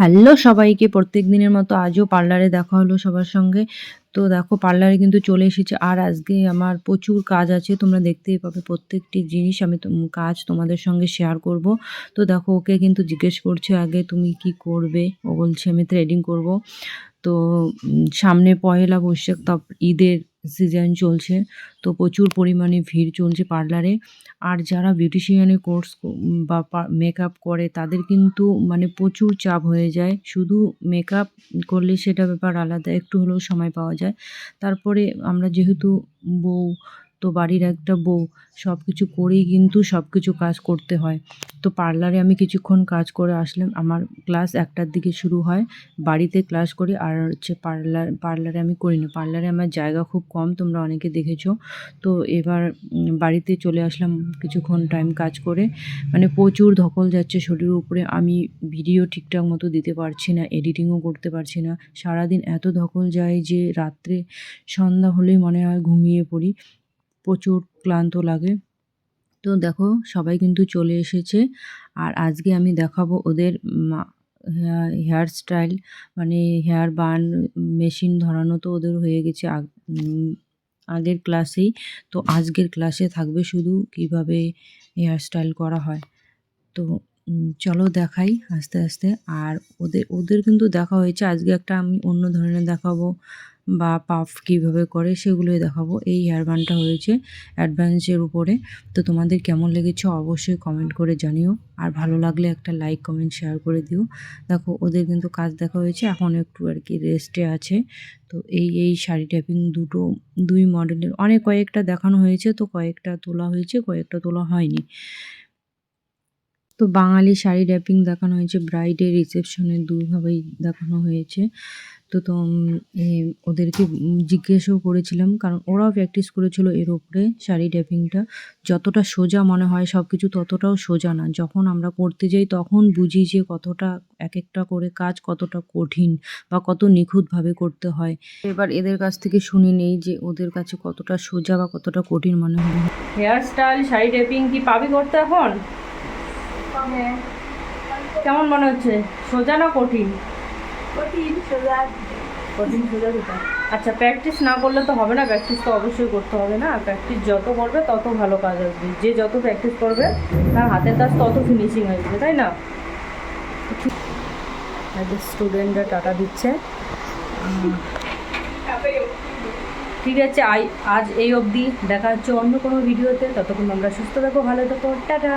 Hello সবাইকে প্রত্যেক দিনের মতো আজও পার্লারে দেখা হলো সবার সঙ্গে। তো দেখো, পার্লারে কিন্তু চলে এসেছে। আর আজকে আমার প্রচুর কাজ আছে, তোমরা দেখতেই পাবে প্রত্যেকটি জিনিস আমি কাজ তোমাদের সঙ্গে শেয়ার করব। তো দেখো, ওকে কিন্তু জিজ্ঞেস করছে আগে, তুমি কি করবে? ও বলছে, আমি থ্রেডিং করব। তো সামনে পয়লা বৈশাখ তাপ ঈদের সিজন চলছে। তো প্রচুর পরিমাণে ভিড় চলছে পার্লারে আর যারা বিউটিশিয়ানের কোর্স বা মেকআপ করে, তাদের কিন্তু মানে প্রচুর চাপ হয়ে যায়। শুধু মেকআপ করলে সেটা ব্যাপার আলাদা, একটু হলেও সময় পাওয়া যায়। তারপরে আমরা যেহেতু বউ তো বাড়ির একটা বউ সব কিছু করেই কিন্তু সব কিছু কাজ করতে হয়। তো পার্লারে আমি কিছুক্ষণ কাজ করে আসলাম, আমার ক্লাস একটার দিকে শুরু হয়, বাড়িতে ক্লাস করি আর হচ্ছে পার্লার, পার্লারে আমি করি না পার্লারে আমার জায়গা খুব কম, তোমরা অনেকে দেখেছ। তো এবার বাড়িতে চলে আসলাম কিছুক্ষণ টাইম কাজ করে। মানে প্রচুর ধকল যাচ্ছে শরীরের উপরে, আমি ভিডিও ঠিকঠাক মতো দিতে পারছি না এডিটিংও করতে পারছি না। সারাদিন এত ধকল যায় যে রাত্রে সন্ধ্যা হলেই মনে হয় ঘুমিয়ে পড়ি। প্রচুর ক্লান্ত লাগে। তো দেখো, সবাই কিন্তু চলে এসেছে। আর আজকে আমি দেখাবো ওদের হেয়ার স্টাইল মানে হেয়ার বান মেশিন ধরানো তো ওদের হয়ে গেছে আগ- আগের ক্লাসেই তো আজকের ক্লাসে থাকবে শুধু কীভাবে হেয়ার স্টাইল করা হয়। তো চলো দেখাই আস্তে আস্তে। আর ওদের ওদের কিন্তু দেখা হয়েছে। আজকে একটা আমি অন্য ধরনের দেখাবো। বা পাফ কীভাবে করে সেগুলোই দেখাবো। এই হেয়ার বানটা হয়েছে অ্যাডভান্সের উপরে। তো তোমাদের কেমন লেগেছে অবশ্যই কমেন্ট করে জানিও। আর ভালো লাগলে একটা লাইক কমেন্ট শেয়ার করে দিও। দেখো, ওদের কিন্তু কাজ দেখা হয়েছে, এখন একটু আর কি রেস্টে আছে। তো এই এই শাড়ি ট্যাপিং দুটো, দুই মডেলের অনেক কয়েকটা দেখানো হয়েছে, তো কয়েকটা তোলা হয়েছে, কয়েকটা তোলা হয়নি। তো বাঙালি শাড়ি র্যাপিং দেখানো হয়েছে ব্রাইডের রিসেপশনের দুভাবেই দেখানো হয়েছে। তো তো ওদেরকে জিজ্ঞেসও করেছিলাম, কারণ ওরাও প্র্যাকটিস করেছিল এর উপরে শাড়ি ড্যাপিংটা যতটা সোজা মনে হয় সব কিছু ততটাও সোজা না। যখন আমরা করতে যাই, তখন বুঝি যে কতটা এক একটা করে কাজ কতটা কঠিন বা কত নিখুঁতভাবে করতে হয়। এবার এদের কাছ থেকে শুনে নেই যে ওদের কাছে কতটা সোজা বা কতটা কঠিন মনে হয়। হেয়ার স্টাইল শাড়ি ড্যাপিং কি পাবি করতে এখন? কেমন মনে হচ্ছে? সোজা না কঠিন? কঠিন সোজা। কঠিন সোজা দুটো। আচ্ছা প্র্যাকটিস না করলে তো হবে না প্র্যাকটিস তো অবশ্যই করতে হবে না। প্র্যাকটিস যত করবে তত ভালো কাজ আসবে। যে যত প্র্যাকটিস করবে তার হাতের কাজ তত ফিনিশিং আসবে তাই না? স্টুডেন্টরা টাটা দিচ্ছে। ঠিক আছে আই আজ এই অবধি। দেখা হচ্ছে অন্য কোনো ভিডিওতে ততক্ষণ আমরা সুস্থ থাকো ভালো থাকো। টাটা!